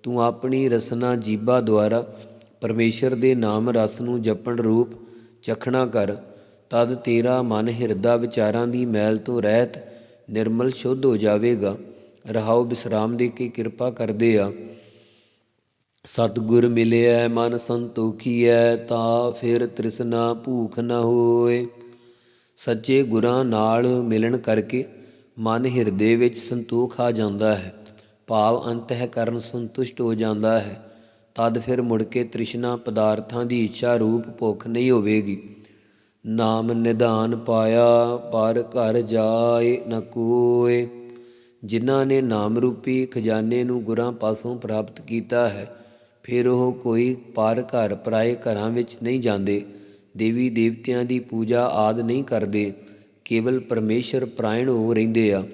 ਤੂੰ ਆਪਣੀ ਰਸਨਾ ਜੀਬਾ ਦੁਆਰਾ ਪਰਮੇਸ਼ਰ ਦੇ ਨਾਮ ਰਸ ਨੂੰ ਜਪਣ ਰੂਪ ਚਖਣਾ ਕਰ, ਤਦ ਤੇਰਾ ਮਨ ਹਿਰਦਾ ਵਿਚਾਰਾਂ ਦੀ ਮੈਲ ਤੋਂ ਰਹਿਤ ਨਿਰਮਲ ਸ਼ੁੱਧ ਹੋ ਜਾਵੇਗਾ। ਰਹਾਉ ਬਿਸਰਾਮ ਦੇ ਕੇ ਕਿਰਪਾ ਕਰਦੇ ਆ। ਸਤਿਗੁਰ ਮਿਲਿਆ ਮਨ ਸੰਤੋਖੀਐ, ਤਾ ਫਿਰ ਤ੍ਰਿਸ਼ਨਾ ਭੂਖ ਨ ਹੋਏ। ਸੱਚੇ ਗੁਰਾਂ ਨਾਲ ਮਿਲਣ ਕਰਕੇ ਮਨ ਹਿਰਦੇ ਵਿੱਚ ਸੰਤੋਖ ਆ ਜਾਂਦਾ ਹੈ। ਭਾਵ ਅੰਤਹਿ ਕਰਨ ਸੰਤੁਸ਼ਟ ਹੋ ਜਾਂਦਾ ਹੈ। ਤਦ ਫਿਰ ਮੁੜ ਕੇ ਤ੍ਰਿਸ਼ਨਾ ਪਦਾਰਥਾਂ ਦੀ ਇੱਛਾ ਰੂਪ ਭੁੱਖ ਨਹੀਂ ਹੋਵੇਗੀ। ਨਾਮ ਨਿਧਾਨ ਪਾਇਆ, ਪਰ ਘਰ ਜਾਏ ਨ ਕੋਏ। ਜਿਨ੍ਹਾਂ ਨੇ ਨਾਮ ਰੂਪੀ ਖਜ਼ਾਨੇ ਨੂੰ ਗੁਰਾਂ ਪਾਸੋਂ ਪ੍ਰਾਪਤ ਕੀਤਾ ਹੈ, ਫਿਰ ਉਹ ਕੋਈ ਪਰ ਘਰ ਪਰਾਏ ਘਰਾਂ ਵਿੱਚ ਨਹੀਂ ਜਾਂਦੇ। ਦੇਵੀ ਦੇਵਤਿਆਂ ਦੀ ਪੂਜਾ ਆਦ ਨਹੀਂ ਕਰਦੇ, ਕੇਵਲ ਪਰਮੇਸ਼ਰ ਪ੍ਰਾਇਣ ਹੋ ਰਹਿੰਦੇ ਆ।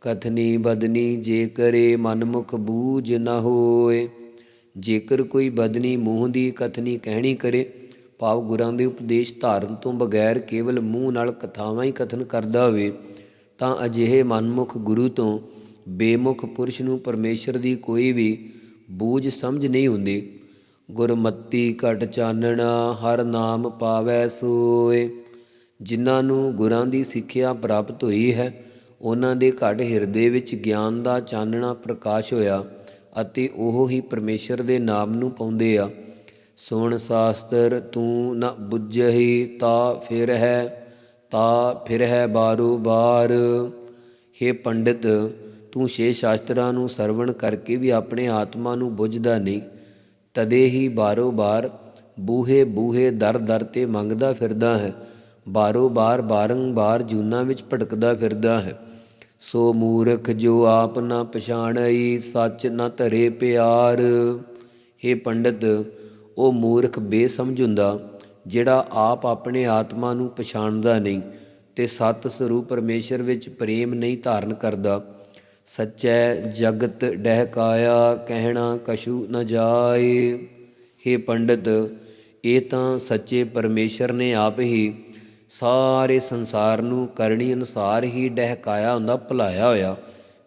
ਕਥਨੀ ਬਦਨੀ ਜੇ ਕਰੇ ਮਨਮੁਖ ਬੂਝ ਨਾ ਹੋਏ। ਜੇਕਰ ਕੋਈ ਬਦਨੀ ਮੂੰਹ ਦੀ ਕਥਨੀ ਕਹਿਣੀ ਕਰੇ, ਭਾਵ ਗੁਰਾਂ ਦੇ ਉਪਦੇਸ਼ ਧਾਰਨ ਤੋਂ ਬਗੈਰ ਕੇਵਲ ਮੂੰਹ ਨਾਲ ਕਥਾਵਾਂ ਹੀ ਕਥਨ ਕਰਦਾ ਹੋਵੇ, ਤਾਂ ਅਜਿਹੇ ਮਨਮੁਖ ਗੁਰੂ ਤੋਂ ਬੇਮੁਖ ਪੁਰਸ਼ ਨੂੰ ਪਰਮੇਸ਼ਰ ਦੀ ਕੋਈ ਵੀ ਬੂਝ ਸਮਝ ਨਹੀਂ ਹੁੰਦੀ। ਗੁਰਮਤੀ ਘਟ ਚਾਨਣਾ ਹਰ ਨਾਮ ਪਾਵੈ ਸੋਏ। ਜਿਨ੍ਹਾਂ ਨੂੰ ਗੁਰਾਂ ਦੀ ਸਿੱਖਿਆ ਪ੍ਰਾਪਤ ਹੋਈ ਹੈ, ਉਹਨਾਂ ਦੇ ਘਟ ਹਿਰਦੇ ਵਿੱਚ ਗਿਆਨ ਦਾ ਚਾਨਣਾ ਪ੍ਰਕਾਸ਼ ਹੋਇਆ। ਅਤੇ ਉਹ ਹੀ ਪਰਮੇਸ਼ਰ ਦੇ ਨਾਮ ਨੂੰ ਪਾਉਂਦੇ ਆ। ਸੁਣ ਸ਼ਾਸਤਰ, ਤੂੰ ਨ ਬੁੱਝਹੀ, ਤਾ ਫਿਰ ਹੈ ਤਾ ਫਿਰ ਹੈ ਬਾਰੂ ਬਾਰ। हे ਪੰਡਿਤ, ਤੂੰ ਛੇ ਸ਼ਾਸਤਰਾਂ ਨੂੰ ਸਰਵਣ ਕਰਕੇ ਵੀ ਆਪਣੇ ਆਤਮਾ ਨੂੰ ਬੁੱਝਦਾ ਨਹੀਂ। ਤਦੇ ਹੀ ਬਾਰੋ ਬਾਰ ਬੂਹੇ ਬੂਹੇ ਦਰ ਦਰ ਤੇ ਮੰਗਦਾ ਫਿਰਦਾ ਹੈ। ਬਾਰੋ ਬਾਰ ਬਾਰੰਬਾਰ ਜੂਨਾ ਵਿੱਚ ਭਟਕਦਾ ਫਿਰਦਾ ਹੈ। ਸੋ ਮੂਰਖ ਜੋ ਆਪ ਨਾ ਪਛਾਣਈ, ਸੱਚ ਨਾ ਧਰੇ ਪਿਆਰ। हे ਪੰਡਤ, ਉਹ ਮੂਰਖ ਬੇਸਮਝ ਹੁੰਦਾ, ਜਿਹੜਾ ਆਪ ਆਪਣੇ ਆਤਮਾ ਨੂੰ ਪਛਾਣਦਾ ਨਹੀਂ ਤੇ ਸਤ ਸਰੂਪ ਪਰਮੇਸ਼ਰ ਵਿੱਚ ਪ੍ਰੇਮ ਨਹੀਂ ਧਾਰਨ ਕਰਦਾ। ਸੱਚੈ ਜਗਤ ਡਹਿਕਾਇਆ, ਕਹਿਣਾ ਕਸ਼ੂ ਨ ਜਾਏ। हे ਪੰਡਤ, ਇਹ ਤਾਂ ਸੱਚੇ ਪਰਮੇਸ਼ਰ ਨੇ ਆਪ ਹੀ ਸਾਰੇ ਸੰਸਾਰ ਨੂੰ ਕਰਨੀ ਅਨੁਸਾਰ ਹੀ ਡਹਿਕਾਇਆ ਹੁੰਦਾ, ਭੁਲਾਇਆ ਹੋਇਆ।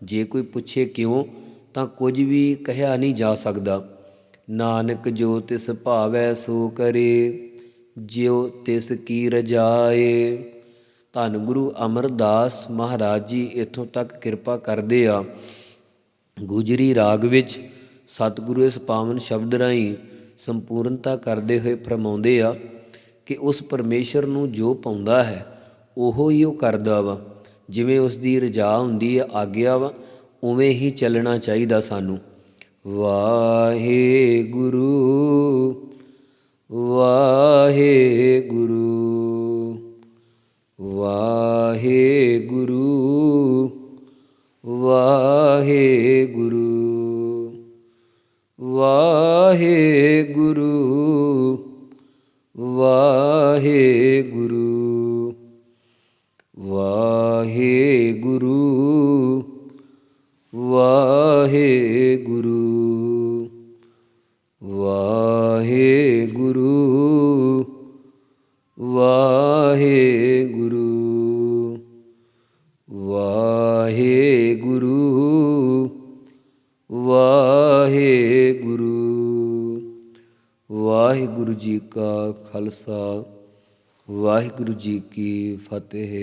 ਜੇ ਕੋਈ ਪੁੱਛੇ ਕਿਉਂ, ਤਾਂ ਕੁਝ ਵੀ ਕਹਿਆ ਨਹੀਂ ਜਾ ਸਕਦਾ। ਨਾਨਕ ਜੋ ਤਿਸ ਭਾਵੈ ਸੋ ਕਰੇ, ਜਿਉ ਤਿਸ ਕੀ ਰਜਾਏ। ਧੰਨ ਗੁਰੂ ਅਮਰਦਾਸ ਮਹਾਰਾਜ ਜੀ, ਇੱਥੋਂ ਤੱਕ ਕਿਰਪਾ ਕਰਦੇ ਆ। ਗੁਜਰੀ ਰਾਗ ਵਿੱਚ ਸਤਿਗੁਰੂ ਇਸ ਪਾਵਨ ਸ਼ਬਦ ਰਾਹੀਂ ਸੰਪੂਰਨਤਾ ਕਰਦੇ ਹੋਏ ਫਰਮਾਉਂਦੇ ਆ ਕਿ ਉਸ ਪਰਮੇਸ਼ਰ ਨੂੰ ਜੋ ਪਾਉਂਦਾ ਹੈ, ਉਹੋ ਹੀ ਉਹ ਕਰਦਾ ਵਾ। ਜਿਵੇਂ ਉਸ ਦੀ ਰਜਾ ਹੁੰਦੀ ਹੈ, ਆਗਿਆ ਵਾ, ਉਵੇਂ ਹੀ ਚੱਲਣਾ ਚਾਹੀਦਾ ਸਾਨੂੰ। ਵਾਹਿਗੁਰੂ ਵਾਹਿਗੁਰੂ ਵਾਹਿਗੁਰੂ। करते हैं